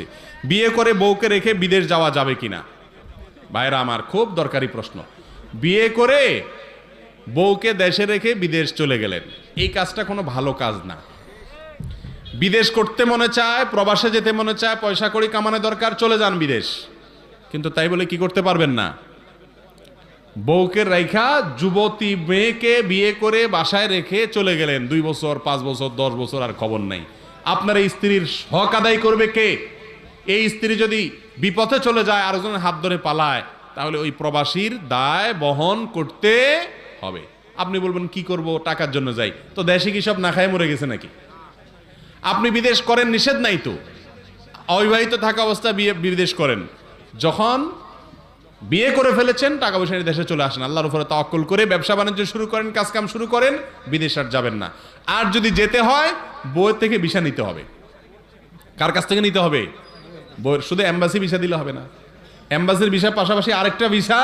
করছি বিয়ে করে বউকে রেখে বিদেশ যাওয়া যাবে কিনা? ভাইরা, আমার খুব দরকারি প্রশ্ন। বিয়ে করে বউকে দেশে রেখে বিদেশ চলে গেলেন, এই কাজটা কোনো ভালো কাজ না। বিদেশ করতে মনে চায়, প্রবাসে যেতে মনে চায়, পয়সা কড়ি কামানো দরকার, চলে যান বিদেশ। কিন্তু তাই বলে কি করতে পারবেন না? বউকে রেখা যুবতী মেয়েকে বিয়ে করে বাসায় রেখে চলে গেলেন, দুই বছর, পাঁচ বছর, দশ বছর আর খবর নাই। আপনার এই স্ত্রীর হক আদায় করবে কে? এই স্ত্রী যদি বিপথে চলে যায়, আরেকজনের হাত ধরে পালায়, তাহলে ওই প্রবাসীর দায় বহন করতে হবে। আপনি বলবেন, কি করব? টাকার জন্য যাই। তো দেশে কি সব না খায় মরে গেছে নাকি? আপনি বিদেশ করেন, নিষেধ নাই তো? অবিবাহিত থাকা অবস্থা বিয়ে, বিদেশ করেন। যখন বিয়ে করে ফেলেছেন, টাকা পয়সা নিয়ে দেশে চলে আসেন। আল্লাহর উপরে তাওয়াক্কুল করে ব্যবসা বাণিজ্য শুরু করেন, কাজকাম শুরু করেন, বিদেশ আর যাবেন না। আর যদি যেতে হয়, বইয়ের থেকে ভিসা নিতে হবে। কার কাছ থেকে নিতে হবে? শুধু এম্বাসি ভিসা দিলে হবে না। অ্যাম্বাসির ভিসার পাশাপাশি আরেকটা ভিসা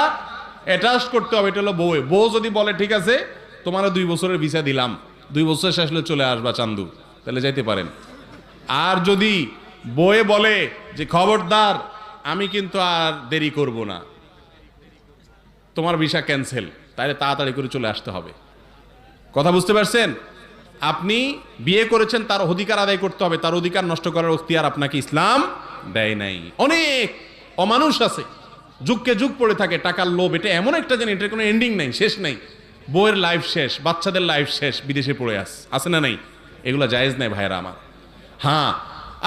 অ্যাটাচ করতে হবে, এটা হলো বউয়ে বউ যদি বলে, ঠিক আছে, তোমারও দুই বছরের ভিসা দিলাম। দুই বছর শেষ হলে চলে আসবা চান্দু। তাহলে যাইতে পারেন। আর যদি বয়ে বলে যে, খবরদার, আমি কিন্তু আর দেরি করব না। তোমার ভিসা ক্যান্সেল তাহলে তাড়াতাড়ি করে চলে আসতে হবে। কথা বুঝতে পারছেন? আপনি বিয়ে করেছেন, তার অধিকার আদায় করতে হবে। তার অধিকার নষ্ট করার অক্তিয়ার আপনাকে ইসলাম দেয় নাই। অনেক অমানুষ আছে, যুগকে যুগ পড়ে থাকে, টাকার লোভ, এটা এমন একটা জানি এটার কোনো এন্ডিং নাই, শেষ নাই। বউয়ের লাইফ শেষ, বাচ্চাদের লাইফ শেষ, বিদেশে পড়ে আস, আছে না নাই? এগুলো জায়েজ নাই ভাইয়েরা আমার। হ্যাঁ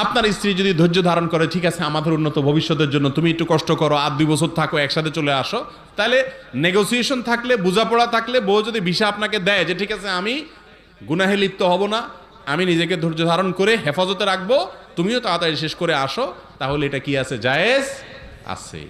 আপনার স্ত্রী যদি ধৈর্য ধারণ করে, ঠিক আছে, আমাদের উন্নত ভবিষ্যতের জন্য তুমি একটু কষ্ট করো, আর দুই বছর থাকো, একসাথে চলে আসো, তাহলে নেগোসিয়েশন থাকলে, বোঝাপড়া থাকলে, বউ যদি ভিসা আপনাকে দেয় যে, ঠিক আছে, আমি গুনাহে লিপ্ত হব না, আমি নিজেকে ধৈর্য ধারণ করে হেফাজতে রাখব তুমিও তাড়াতাড়ি শেষ করে আসো তাহলে এটা কি আছে? জায়েজ আছে।